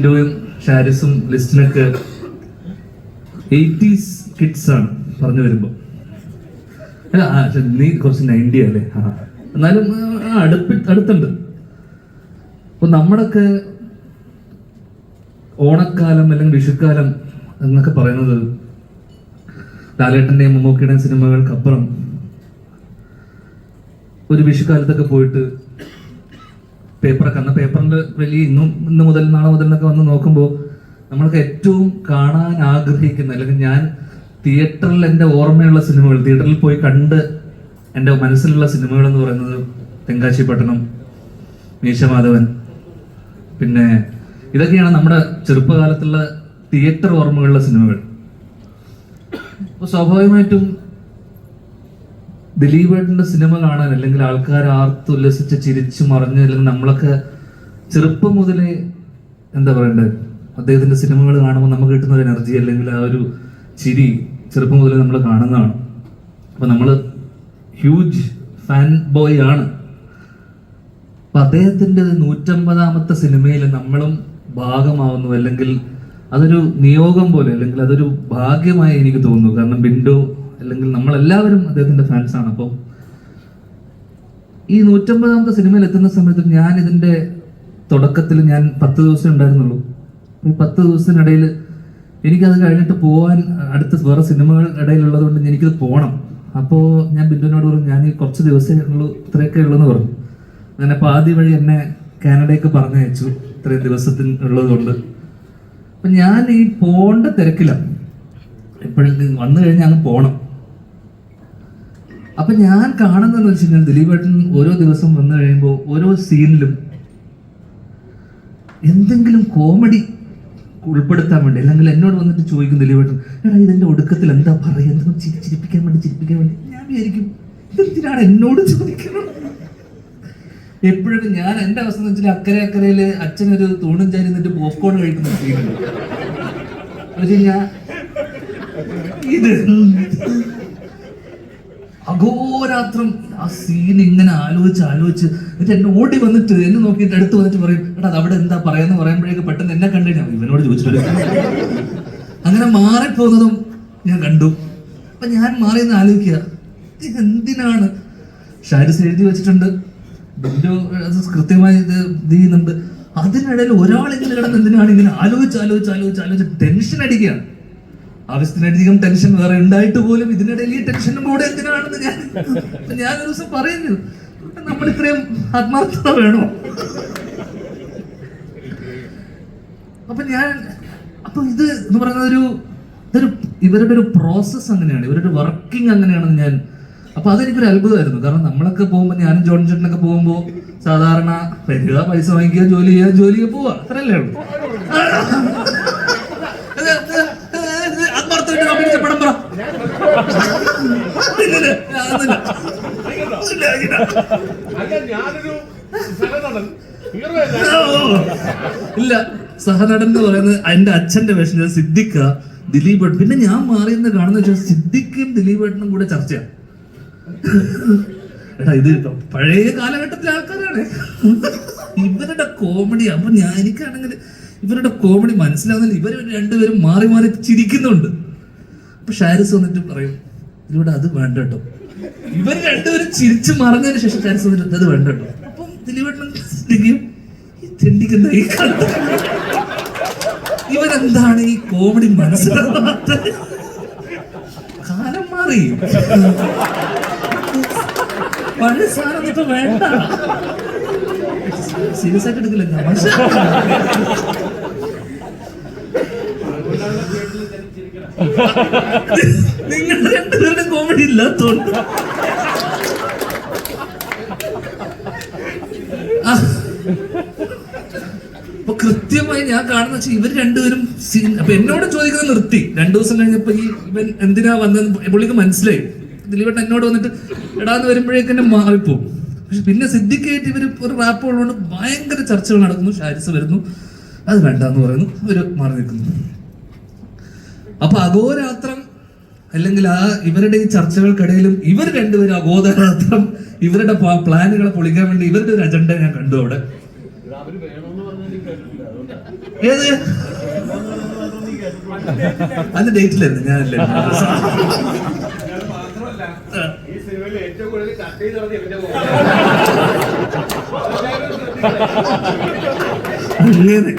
ബിൻഡോയും ഷാരിസും ലിസ്റ്റിനൊക്കെ eighties kids ആണ് പറഞ്ഞു വരുമ്പോ. അല്ല, ആ, പക്ഷെ നീ കുറച്ച് നയന്റി അല്ലേ? ആ എന്നാലും അടുപ്പി അടുത്തുണ്ട്. അപ്പൊ നമ്മുടെയൊക്കെ ഓണക്കാലം അല്ലെങ്കിൽ വിഷുക്കാലം എന്നൊക്കെ പറയുന്നത് ലാലേട്ടന്റെയും മമ്മൂക്കിയുടെയും സിനിമകൾക്കപ്പുറം ഒരു വിഷുക്കാലത്തൊക്കെ പോയിട്ട് പേപ്പറൊക്കെ അന്ന് പേപ്പറിൽ വലിയ ഇന്നും ഇന്ന് മുതൽ നാളെ മുതൽ എന്നൊക്കെ വന്ന് നോക്കുമ്പോൾ നമ്മൾക്ക് ഏറ്റവും കാണാൻ ആഗ്രഹിക്കുന്ന അല്ലെങ്കിൽ ഞാൻ തിയേറ്ററിൽ എന്റെ ഓർമ്മയുള്ള സിനിമകൾ തിയേറ്ററിൽ പോയി കണ്ട് എന്റെ മനസ്സിലുള്ള സിനിമകൾ എന്ന് പറയുന്നത് തെങ്കാശി പട്ടണം മീശമാധവൻ. പിന്നെ ഇതൊക്കെയാണ് നമ്മുടെ ചെറുപ്പകാലത്തുള്ള തിയേറ്റർ ഓർമ്മകളുള്ള സിനിമകൾ അപ്പോൾ സ്വാഭാവികമായിട്ടും ദിലീപേട്ടന്റെ സിനിമ കാണാൻ അല്ലെങ്കിൽ ആൾക്കാർ ആർത്തുല്ലസിച്ച് ചിരിച്ചു മറിഞ്ഞ് അല്ലെങ്കിൽ നമ്മളൊക്കെ ചെറുപ്പം മുതലേ എന്താ പറയണ്ടത് അദ്ദേഹത്തിന്റെ സിനിമകൾ കാണുമ്പോൾ നമുക്ക് കിട്ടുന്ന ഒരു എനർജി അല്ലെങ്കിൽ ആ ഒരു ചിരി ചെറുപ്പം മുതലേ നമ്മൾ കാണുന്നതാണ്. അപ്പൊ നമ്മൾ ഹ്യൂജ് ഫാൻ ബോയ് ആണ്. അപ്പൊ അദ്ദേഹത്തിന്റെ നൂറ്റമ്പതാമത്തെ സിനിമയിൽ നമ്മളും ഭാഗമാവുന്നു അല്ലെങ്കിൽ അതൊരു നിയോഗം പോലെ അല്ലെങ്കിൽ അതൊരു ഭാഗ്യമായി എനിക്ക് തോന്നുന്നു. കാരണം ബിൻഡോ അല്ലെങ്കിൽ നമ്മളെല്ലാവരും അദ്ദേഹത്തിന്റെ ഫാൻസ് ആണ്. അപ്പം ഈ നൂറ്റമ്പതാമത്തെ സിനിമയിൽ എത്തുന്ന സമയത്ത് ഞാൻ ഇതിന്റെ തുടക്കത്തിൽ ഞാൻ പത്ത് ദിവസം ഉണ്ടായിരുന്നുള്ളൂ. ഈ പത്ത് ദിവസത്തിനിടയിൽ എനിക്കത് കഴിഞ്ഞിട്ട് പോകാൻ അടുത്ത വേറെ സിനിമകൾ ഇടയിലുള്ളത് കൊണ്ട് എനിക്കത് പോകണം അപ്പോൾ ഞാൻ ബിന്ദുവിനോട് പറഞ്ഞു ഞാൻ ഈ കുറച്ച് ദിവസമേ ഉള്ളൂ ഇത്രയൊക്കെ ഉള്ളൂ എന്ന് പറഞ്ഞു. അങ്ങനെ അപ്പോൾ ആദ്യ വഴി എന്നെ കാനഡയ്ക്ക് പറഞ്ഞയച്ചു ഇത്രയും ദിവസത്തിന് ഉള്ളത് കൊണ്ട്. അപ്പം ഞാൻ ഈ പോകേണ്ട തിരക്കിലാണ് എപ്പോഴും വന്നു കഴിഞ്ഞാൽ അങ്ങ് പോകണം അപ്പൊ ഞാൻ കാണുന്നതെന്ന് വെച്ച് കഴിഞ്ഞാൽ ദിലീപേട്ടൻ ഓരോ ദിവസം വന്നു കഴിയുമ്പോൾ ഓരോ സീനിലും എന്തെങ്കിലും കോമഡി ഉൾപ്പെടുത്താൻ വേണ്ടി അല്ലെങ്കിൽ എന്നോട് വന്നിട്ട് ചോദിക്കും ദിലീപേട്ടൻ എടാ ഇതിന്റെ ഒടുക്കത്തിൽ എന്താ പറയുക? എന്തെങ്കിലും ചിരി- ചിരിപ്പിക്കാൻ വേണ്ടി ചിരിപ്പിക്കാൻ വേണ്ടി? ഞാൻ വിചാരിക്കും എന്തിനാണ് എന്നോട് ചോദിക്കണം എപ്പോഴും ഞാൻ എന്റെ അവസ്ഥ എന്ന് വെച്ചാൽ അക്കരെ അക്കരയിൽ അച്ഛനൊരു തൂണും ചാരി നിന്നിട്ട് പോപ്കോൺ കഴിക്കുന്ന സീനുണ്ട് ഇത് അഘോരാത്രം ആ സീൻ ഇങ്ങനെ ആലോചിച്ച് ആലോചിച്ച് എന്നിട്ട് എന്നെ ഓടി വന്നിട്ട് എന്നെ നോക്കിയിട്ട് അടുത്ത് വന്നിട്ട് പറയും എടാ അവിടെ എന്താ പറയാന്ന് പറയുമ്പോഴേക്ക് പെട്ടെന്ന് എന്നെ കണ്ടു ഞാൻ. ഇവനോട് ചോദിച്ചിട്ടില്ല അങ്ങനെ മാറിപ്പോകുന്നതും ഞാൻ കണ്ടു. അപ്പൊ ഞാൻ മാറിയെന്ന് ആലോചിക്കുക എന്തിനാണ്? ഷാരിസ് എഴുതി വെച്ചിട്ടുണ്ട്. ബിന്ദു അത് കൃത്യമായി ഇത് ഇത് ചെയ്യുന്നുണ്ട്. അതിനിടയിൽ ഒരാൾ ഇങ്ങനെ കിടന്ന് എന്തിനാണ് ഇങ്ങനെ ആലോചിച്ച് ആലോചിച്ച് ആലോചിച്ച് ആലോചിച്ച് ടെൻഷൻ അടിക്കുകയാണ്. ആവശ്യത്തിനധികം ടെൻഷൻ വേറെ ഉണ്ടായിട്ട് പോലും ഇതിനിടയിൽ ഈ ടെൻഷനും കൂടെ എന്തിനാണെന്ന് ഞാൻ ഞാൻ ഒരു ദിവസം പറയുന്നു. നമ്മൾ ഇത്രയും ആത്മാർത്ഥത വേണോ? അപ്പൊ ഞാൻ അപ്പൊ ഇത് എന്ന് പറയുന്നത് ഒരു ഇതൊരു ഇവരുടെ ഒരു പ്രോസസ്സ് അങ്ങനെയാണ്. ഇവരുടെ വർക്കിംഗ് അങ്ങനെയാണെന്ന് ഞാൻ അപ്പൊ അതെനിക്കൊരു അത്ഭുതമായിരുന്നു. കാരണം നമ്മളൊക്കെ പോകുമ്പോൾ ഞാനും ജോൺ ചേട്ടനൊക്കെ പോകുമ്പോൾ സാധാരണ വരിക പൈസ വാങ്ങിക്കുക ജോലി ചെയ്യുക ജോലി ചെയ്യുക പോവുക. അത്രയല്ലേ ഉള്ളൂ. ഇല്ല, സഹനടൻ എന്ന് പറയുന്നത് എന്റെ അച്ഛന്റെ വേഷം സിദ്ദിഖ ദിലീപ്. പിന്നെ ഞാൻ മാറിയെന്ന് കാണുന്ന വെച്ചാൽ സിദ്ദിഖും ദിലീപ് ഏട്ടനും കൂടെ ചർച്ചയാണ് എടാ ഇത് പഴയ കാലഘട്ടത്തിലെ ആൾക്കാരാണ്. ഇവരുടെ കോമഡി അപ്പൊ ഞാൻ എനിക്കാണെങ്കിൽ ഇവരുടെ കോമഡി മനസ്സിലാവുന്നില്ല. ഇവർ രണ്ടുപേരും മാറി മാറി ചിരിക്കുന്നുണ്ട്. അപ്പൊ ഷാരിസ് വന്നിട്ട് പറയും ഇതിലൂടെ അത് വേണ്ട കേട്ടോ. ഇവർ രണ്ടുപേരും ചിരിച്ചു മറഞ്ഞതിന് ശേഷം ഷാരിസ് വന്നിട്ട് അത് വേണ്ട കേട്ടോ. അപ്പം ദിലീപേട്ടൻ ഈ ഇവരെന്താണ് ഈ കോമഡി മനസ്സിലാവാത്ത കാലം മാറി? പഴയ സാധനം ഇപ്പൊ വേണ്ട. സീരിയസ് ആയിട്ട് എടുക്കില്ല നിങ്ങൾ രണ്ടുപേരുടെ കോമഡി ഇല്ലാത്തോണ്ട്. അപ്പൊ കൃത്യമായി ഞാൻ കാണുന്ന വെച്ചാൽ ഇവർ രണ്ടുപേരും അപ്പൊ എന്നോട് ചോദിക്കുന്നത് നിർത്തി. രണ്ടു ദിവസം കഴിഞ്ഞപ്പോ ഈ ഇവൻ എന്തിനാ വന്നതെന്ന് പുള്ളിക്ക് മനസ്സിലായി. ദിലീപേട്ടൻ എന്നോട് വന്നിട്ട് എടാന്ന് വരുമ്പോഴേക്ക് തന്നെ മാറിപ്പോവും. പക്ഷെ പിന്നെ സിദ്ധിക്കായിട്ട് ഇവർ ഒരു റാപ്പ് ഉള്ളതുകൊണ്ട് ഭയങ്കര ചർച്ചകൾ നടക്കുന്നു ഷാരിസ് വരുന്നു. അത് വേണ്ടെന്ന് പറയുന്നു ഒരു മാറി നിൽക്കുന്നു. അപ്പൊ അഘോരാത്രം അല്ലെങ്കിൽ ആ ഇവരുടെ ഈ ചർച്ചകൾക്കിടയിലും ഇവർ രണ്ടുപേരും അഘോരാത്രം ഇവരുടെ പ്ലാനുകളെ പൊളിക്കാൻ വേണ്ടി ഇവരുടെ ഒരു അജണ്ട ഞാൻ കണ്ടു അവിടെ. ഏത്? അതിന്റെ ഡേറ്റിലായിരുന്നു ഞാനല്ലേ. ഈ സിനിമയിൽ ഏറ്റവും കൂടുതൽ കട്ട് ചെയ്ത് നടത്തി എന്റെ അങ്ങനെ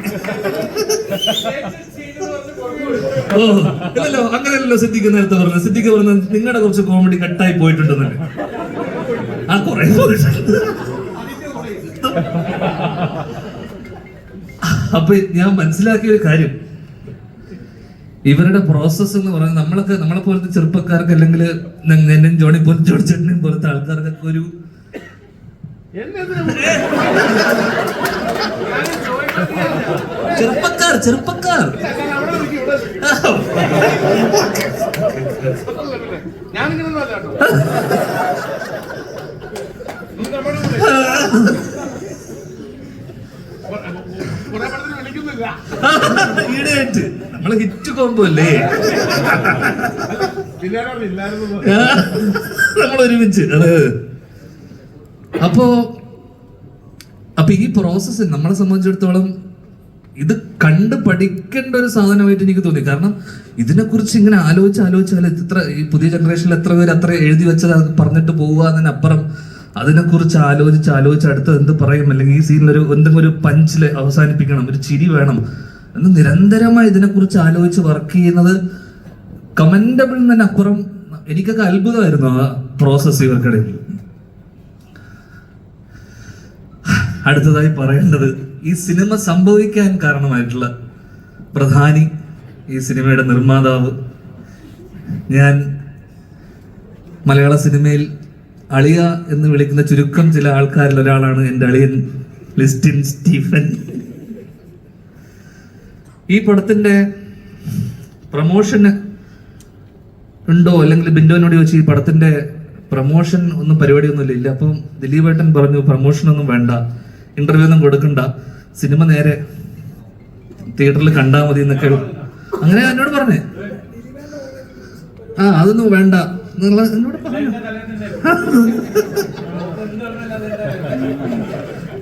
ഓ ഇല്ലല്ലോ അങ്ങനെയല്ലോ സിദ്ദിഖ് നേരത്തെ പറഞ്ഞു സിദ്ദിഖ് പറഞ്ഞു നിങ്ങളുടെ കുറച്ച് കോമഡി കട്ടായി പോയിട്ടുണ്ടെന്നല്ലേ ആ കുറെ അപ്പൊ ഞാൻ മനസ്സിലാക്കിയ ഒരു കാര്യം. ഇവരുടെ പ്രോസസ്സ് എന്ന് പറഞ്ഞാൽ നമ്മളൊക്കെ നമ്മളെ പോലത്തെ ചെറുപ്പക്കാർക്ക് അല്ലെങ്കിൽ എന്നെയും ജോണി പോലും ജോണി ചേട്ടനെയും പോലത്തെ ആൾക്കാർക്കൊക്കെ ഒരു ചെറുപ്പക്കാർ ചെറുപ്പക്കാർ. ഈടായിട്ട് നമ്മളെ ഹിറ്റ് കോമ്പല്ലേ നമ്മൾ അപ്പോ അപ്പൊ ഈ പ്രോസസ്സ് നമ്മളെ സംബന്ധിച്ചിടത്തോളം ഇത് കണ്ട് പഠിക്കേണ്ട ഒരു സാധനമായിട്ട് എനിക്ക് തോന്നി. കാരണം ഇതിനെക്കുറിച്ച് ഇങ്ങനെ ആലോചിച്ച് ആലോചിച്ചാൽ ഇത്ര ഈ പുതിയ ജനറേഷനിൽ എത്ര പേര് അത്ര എഴുതി വെച്ചത് അത് പറഞ്ഞിട്ട് പോവുക എന്നതിനപ്പുറം അതിനെക്കുറിച്ച് ആലോചിച്ച് ആലോചിച്ച് അടുത്ത് എന്ത് പറയും? അല്ലെങ്കിൽ ഈ സീനിൽ ഒരു എന്തെങ്കിലും ഒരു പഞ്ചിൽ അവസാനിപ്പിക്കണം ഒരു ചിരി വേണം എന്ന് നിരന്തരമായി ഇതിനെക്കുറിച്ച് ആലോചിച്ച് വർക്ക് ചെയ്യുന്നത് കമന്റബിൾ തന്നെ അപ്പുറം എനിക്കൊക്കെ അത്ഭുതമായിരുന്നു ആ പ്രോസസ് ഇവർക്കിടയിൽ. അടുത്തതായി പറയേണ്ടത് ഈ സിനിമ സംഭവിക്കാൻ കാരണമായിട്ടുള്ള പ്രധാനി ഈ സിനിമയുടെ നിർമ്മാതാവ്. ഞാൻ മലയാള സിനിമയിൽ അളിയ എന്ന് വിളിക്കുന്ന ചുരുക്കം ചില ആൾക്കാരിൽ ഒരാളാണ് എന്റെ അളിയൻ ലിസ്റ്റിൻ സ്റ്റീഫൻ. ഈ പടത്തിന്റെ പ്രമോഷന് ഉണ്ടോ അല്ലെങ്കിൽ ബിൻഡോനോട് ചോദിച്ചു ഈ പടത്തിന്റെ പ്രമോഷൻ ഒന്നും പരിപാടിയൊന്നുമില്ല. ഇല്ല അപ്പം ദിലീപേട്ടൻ പറഞ്ഞു പ്രമോഷനൊന്നും വേണ്ട. ഇന്റർവ്യൂ ഒന്നും കൊടുക്കണ്ട. സിനിമ നേരെ തിയേറ്ററിൽ കണ്ടാ മതി എന്നൊക്കെ അങ്ങനെ എന്നോട് പറഞ്ഞേ. ആ അതൊന്നും വേണ്ട. എന്നോട് പറഞ്ഞു.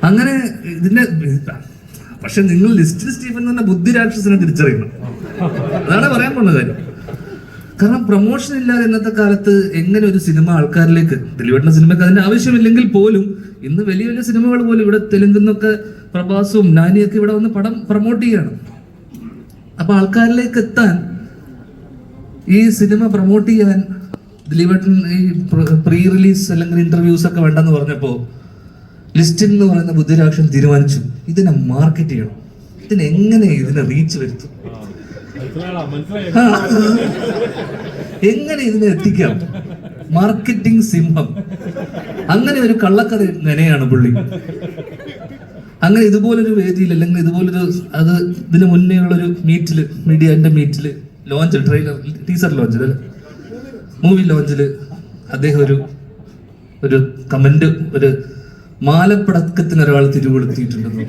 അങ്ങനെ ഇതിന്റെ പക്ഷെ നിങ്ങൾ ലിസ്റ്റ് സ്റ്റീഫൻ തന്നെ ബുദ്ധി രാക്ഷസിനെ തിരിച്ചറിയണം. അതാണ് പറയാൻ പോകുന്ന കാര്യം. കാരണം പ്രൊമോഷൻ ഇല്ലാതെ ഇന്നത്തെ കാലത്ത് എങ്ങനെ ഒരു സിനിമ ആൾക്കാരിലേക്ക് ദിലീപേട്ടന്റെ സിനിമയ്ക്ക് അതിന്റെ ആവശ്യമില്ലെങ്കിൽ പോലും ഇന്ന് വലിയ വലിയ സിനിമകൾ പോലും ഇവിടെ തെലുങ്കുന്നൊക്കെ പ്രഭാസും നാനിയൊക്കെ ഇവിടെ വന്ന് പടം പ്രൊമോട്ട് ചെയ്യാണ്. അപ്പൊ ആൾക്കാരിലേക്ക് എത്താൻ ഈ സിനിമ പ്രൊമോട്ട് ചെയ്യാൻ ദിലീപേട്ടൻ ഈ പ്രീ റിലീസ് അല്ലെങ്കിൽ ഇന്റർവ്യൂസ് ഒക്കെ വേണ്ടെന്ന് പറഞ്ഞപ്പോ ലിസ്റ്റിൻ എന്ന് പറയുന്ന ബുദ്ധിരാക്ഷൻ തീരുമാനിച്ചു. ഇതിനെ മാർക്കറ്റ് ചെയ്യണം. ഇതിനെങ്ങനെ ഇതിനെ റീച്ച് വരുത്തും? എങ്ങനെ ഇതിനെ എത്തിക്കാം? മാർക്കറ്റിംഗ് സിംഹം. അങ്ങനെ ഒരു കള്ളക്കഥ നെനയാണ് പുള്ളി. അങ്ങനെ ഇതുപോലൊരു വേദിയിൽ അല്ലെങ്കിൽ ഇതുപോലൊരു അത് ഇതിന് മുന്നേ ഉള്ളൊരു മീറ്റിൽ മീഡിയന്റെ മീറ്റിൽ ലോഞ്ച് ട്രെയിലർ ടീസർ ലോഞ്ചിൽ മൂവി ലോഞ്ചിൽ അദ്ദേഹം ഒരു ഒരു കമന്റ് ഒരു മാലപ്പടക്കത്തിന് ഒരാൾ തിരികൊളുത്തിയിട്ടുണ്ടെന്ന്.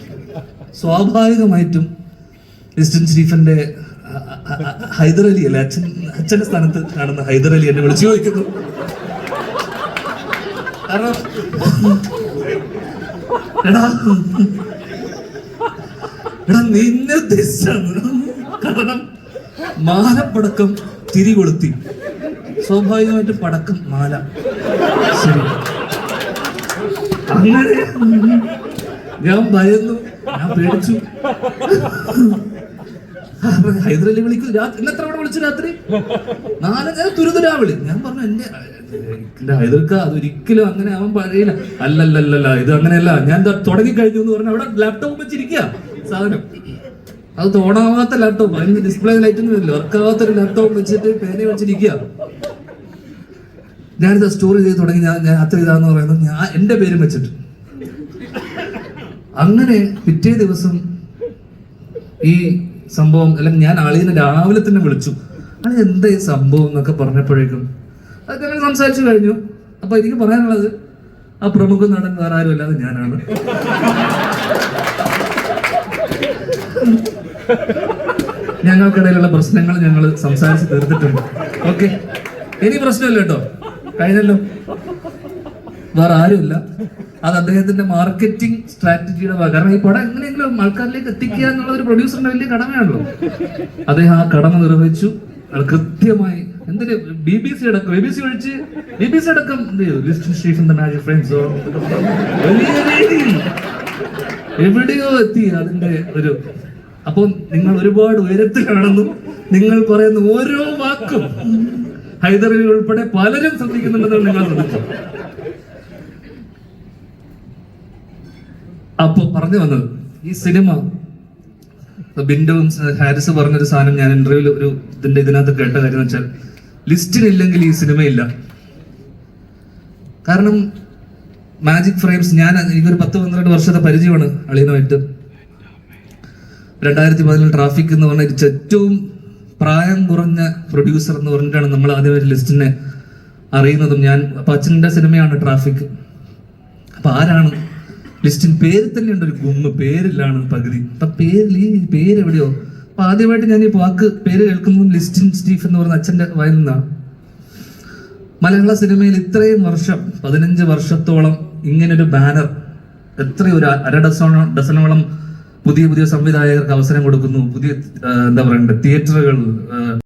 സ്വാഭാവികമായിട്ടും ക്രിസ്റ്റ്യൻ സ്റ്റീഫന്റെ ഹൈദർ അലി അല്ലെ? അച്ഛൻ അച്ഛന്റെ സ്ഥാനത്ത് കാണുന്ന ഹൈദർ അലി എന്നെ വിളിച്ചു ചോദിക്കുന്നു. എടാ എടാ നിന്നെ മാലപ്പടക്കം തിരികൊളുത്തി സ്വാഭാവികമായിട്ട് പടക്കം മാല. ശരി. അങ്ങനെ ഞാൻ ഭയന്നു. ഞാൻ പേടിച്ചു. ഹൈദരലി വിളിക്കും. രാത്രി എത്ര തവണ വിളിച്ചു രാത്രി? നാല് ഞാൻ തുരുതുരാ വിളി ഞാൻ പറഞ്ഞു എന്റെ ഹൈദർക്ക അതൊരിക്കലും അങ്ങനെ അവൻ പറയില്ല. അല്ലല്ലല്ല ഇത് അങ്ങനെയല്ല. ഞാൻ തുടങ്ങി കഴിഞ്ഞു എന്ന് പറഞ്ഞു അവിടെ ലാപ്ടോപ്പ് വെച്ചിരിക്കുക സാധനം. അത് തോണാവാത്ത ലാപ്ടോപ്പ് അതിന് ഡിസ്പ്ലേ ലൈറ്റ് ഒന്നും ഇല്ല. വർക്കാവാത്ത ഒരു ലാപ്ടോപ്പ് വെച്ചിട്ട് പേന വെച്ചിരിക്കുക ഞാനിത് സ്റ്റോറി ചെയ്ത് തുടങ്ങി. ഞാൻ ഞാൻ അത്ര ഇതാന്ന് പറയുന്നത് ഞാൻ എന്റെ പേരും വെച്ചിട്ട്. അങ്ങനെ പിറ്റേ ദിവസം ഈ സംഭവം അല്ലെങ്കിൽ ഞാൻ ആളിനെ രാവിലെ തന്നെ വിളിച്ചു. അത് എന്താ ഈ സംഭവം എന്നൊക്കെ പറഞ്ഞപ്പോഴേക്കും. അതൊക്കെ ഞങ്ങൾ സംസാരിച്ചു കഴിഞ്ഞു. അപ്പൊ എനിക്ക് പറയാനുള്ളത് ആ പ്രമുഖ നടൻ വേറെ ആരും അല്ലാതെ ഞാനാണ്. ഞങ്ങൾക്കിടയിലുള്ള പ്രശ്നങ്ങൾ ഞങ്ങൾ സംസാരിച്ച് തീർത്തിട്ടുണ്ട്. ഓക്കെ? ഇനി പ്രശ്നമില്ല കേട്ടോ. കഴിഞ്ഞല്ലോ. വേറെ ആരുമില്ല. അത് അദ്ദേഹത്തിന്റെ മാർക്കറ്റിംഗ് സ്ട്രാറ്റജിയുടെ കാരണം ഈ പടം എങ്ങനെയെങ്കിലും ആൾക്കാരിലേക്ക് എത്തിക്കുക എന്നുള്ള ഒരു പ്രൊഡ്യൂസറിന്റെ വലിയ കടമയാണല്ലോ. അദ്ദേഹം ആ കടമ നിർവഹിച്ചു. കൃത്യമായി എന്തിന്? ബി ബി സി അടക്കം ബി ബി സി ഒഴിച്ച് ബി ബി സി അടക്കം ഫ്രണ്ട്സ് വലിയ എവിടെയോ എത്തി അതിന്റെ ഒരു അപ്പോൾ നിങ്ങൾ ഒരുപാട് ഉയരത്തിലാണെന്നും നിങ്ങൾ പറയുന്ന ഓരോ വാക്കും ഹൈദറിൽ ഉൾപ്പെടെ പലരും ശ്രദ്ധിക്കുന്നുണ്ടെന്ന് നിങ്ങൾ ശ്രദ്ധിച്ചു? അപ്പൊ പറഞ്ഞു വന്നത് ഈ സിനിമ ബിൻഡുവും ഹാരിസ് പറഞ്ഞൊരു സാധനം ഞാൻ ഇന്റർവ്യൂവിൽ ഒരു ഇതിന്റെ ഇതിനകത്ത് കേട്ട കാര്യം വെച്ചാൽ ലിസ്റ്റിനില്ലെങ്കിൽ ഈ സിനിമയില്ല കാരണം മാജിക് ഫ്രെയിംസ് ഞാൻ എനിക്കൊരു പത്ത് പന്ത്രണ്ട് വർഷത്തെ പരിചയമാണ് അളിയനുമായിട്ട്. രണ്ടായിരത്തി പതിനേഴ് ട്രാഫിക് എന്ന് പറഞ്ഞ ഏറ്റവും പ്രായം കുറഞ്ഞ പ്രൊഡ്യൂസർ എന്ന് പറഞ്ഞിട്ടാണ് നമ്മൾ ആദ്യം ഒരു ലിസ്റ്റിനെ അറിയുന്നതും. ഞാൻ അപ്പൊ അച്ഛന്റെ സിനിമയാണ് ട്രാഫിക് അപ്പൊ ആരാണ് ലിസ്റ്റിൻ പേര് തന്നെ ഉണ്ട് ഒരു ഗുമ്മ് പേരിലാണ് പകുതി. അപ്പൊ പേരിൽ ഈ പേര് എവിടെയോ അപ്പൊ ആദ്യമായിട്ട് ഞാൻ ഈ വാക്ക് പേര് കേൾക്കുന്നതും ലിസ്റ്റിൻ സ്റ്റീഫ് എന്ന് പറയുന്ന അച്ഛന്റെ വായിൽ നിന്നാണ് മലയാള സിനിമയിൽ ഇത്രയും വർഷം പതിനഞ്ച് വർഷത്തോളം ഇങ്ങനൊരു ബാനർ എത്ര ഒരു അര ഡസോളം ഡസനോളം പുതിയ പുതിയ സംവിധായകർക്ക് അവസരം കൊടുക്കുന്നു. പുതിയ എന്താ പറയണ്ടേ തിയേറ്ററുകൾ